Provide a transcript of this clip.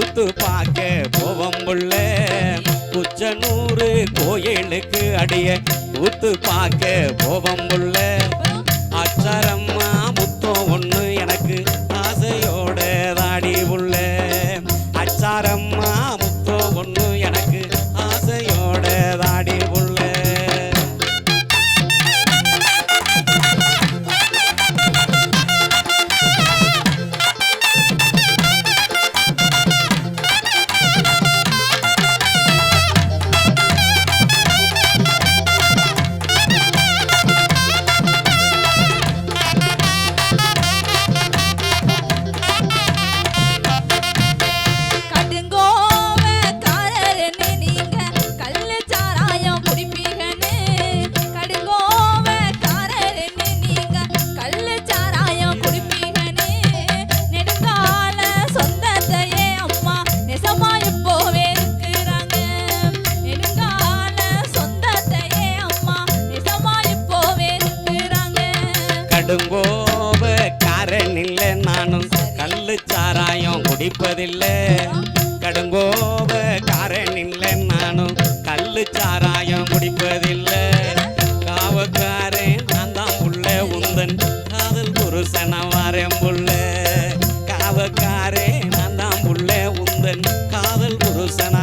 குச்சனூறு பார்க்க போவோம் புள்ள உச்சநூறு கோயிலுக்கு அடிய கூத்து பார்க்க போவோம் புள்ள கள்ளு சாராயம் குடிப்பதில்லை. கடுங்கோப காரன் இல்லை நானும் கள்ளு சாராயம் குடிப்பதில்லை. காவக்காரன் நான் தான் புள்ள உந்தன் காதல் புருஷனவாரன் புள்ள. காவக்காரே நான் தான் புள்ள உந்தன் காதல் புருஷன